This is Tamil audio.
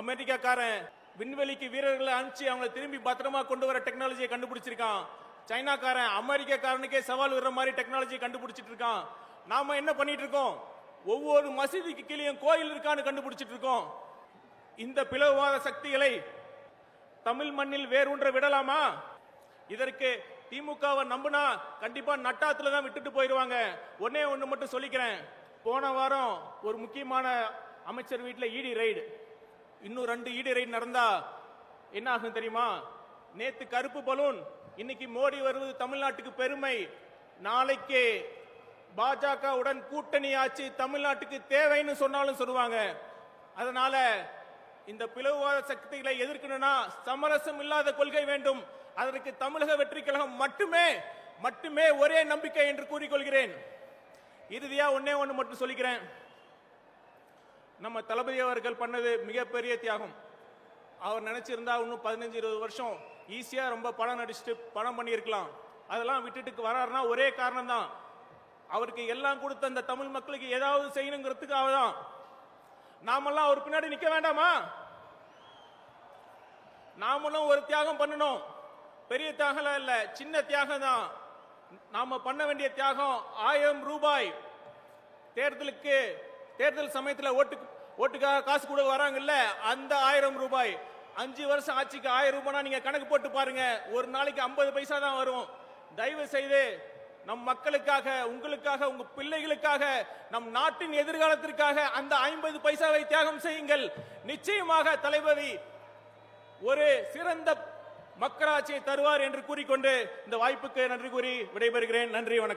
அமெரிக்காக்காரன் விண்வெளிக்கு வீரர்களை அனுப்பிச்சு அவங்களை திரும்பி பத்திரமா கொண்டு வர டெக்னாலஜியை கண்டுபிடிச்சிருக்கான். சைனாக்காரன் அமெரிக்காக்காரனுக்கே சவால் விடுற மாதிரி டெக்னாலஜியை கண்டுபிடிச்சிட்டு இருக்கான். நாம என்ன பண்ணிட்டு இருக்கோம்? ஒவ்வொரு மசீதிக்கு கீழேயும் கோயில் இருக்கான்னு கண்டுபிடிச்சிட்டு இருக்கோம். இந்த பிளவுவாத சக்திகளை தமிழ் மண்ணில் வேரூன்ற விடலாமா? இதற்கு திமுகவை நம்புனா கண்டிப்பா நட்டாத்துல தான் விட்டுட்டு போயிருவாங்க. ஒன்னே ஒன்று மட்டும் சொல்லிக்கிறேன். போன வாரம் ஒரு முக்கியமான அமைச்சர் வீட்டில் இடி ரைடு இன்னும் ரெண்டு இடி ரைடு நடந்தா என்ன ஆகும் தெரியுமா? நேத்து கருப்பு பலூன் இன்னைக்கு மோடி வருவது தமிழ்நாட்டுக்கு பெருமை. நாளைக்கு பாஜகவுடன் கூட்டணி ஆட்சி தமிழ்நாட்டுக்கு தேவைன்னு சொன்னாலும் சொல்லுவாங்க. அதனால இந்த பிளவுவாத சக்திகளை எதிர்க்கணும்னா சமரசம் இல்லாத கொள்கை வேண்டும். அதற்கு தமிழக வெற்றி கழகம் மட்டுமே மட்டுமே ஒரே நம்பிக்கை என்று கூறிக்கொள்கிறேன். இறுதியா ஒன்னே ஒன்று மட்டும் சொல்லிக்கிறேன். நம்ம தளபதி அவர்கள் பண்ணது மிகப்பெரிய தியாகம். அவர் நினைச்சிருந்தா இன்னும் பதினஞ்சு இருபது வருஷம் ஈஸியா ரொம்ப படம் நடிச்சுட்டு படம் பண்ணியிருக்கலாம். அதெல்லாம் விட்டுட்டு வராருன்னா ஒரே காரணம் தான் அவருக்கு எல்லாம் கொடுத்த அந்த தமிழ் மக்களுக்கு ஏதாவது செய்யணுங்கிறதுக்காக தான். நாமெல்லாம் அவர் பின்னாடி நிக்க வேண்டாமா? நாமளும் ஒரு தியாகம் பண்ணணும். பெரிய தியாகம் இல்ல சின்ன தியாகம் தான் நாம பண்ண வேண்டிய தியாகம் ஆயிரம் ரூபாய். தேர்தலுக்கு தேர்தல் சமயத்துல ஓட்டு ஓட்டுக்காக காசு கூட வராங்கல்ல அந்த ஆயிரம் ரூபாய். அஞ்சு வருஷம் ஆட்சிக்கு ஆயிரம் ரூபாய் நீங்க கணக்கு போட்டு பாருங்க ஒரு நாளைக்கு ஐம்பது பைசா தான் வரும். தயவு செய்து நம் மக்களுக்காக உங்களுக்காக உங்க பிள்ளைகளுக்காக நம் நாட்டின் எதிர்காலத்திற்காக அந்த ஐம்பது பைசாவை தியாகம் செய்யுங்கள். நிச்சயமாக தளபதி ஒரு சிறந்த மக்களாட்சியை தருவார் என்று கூறிக்கொண்டு இந்த வாய்ப்புக்கு நன்றி கூறி விடைபெறுகிறேன். நன்றி வணக்கம்.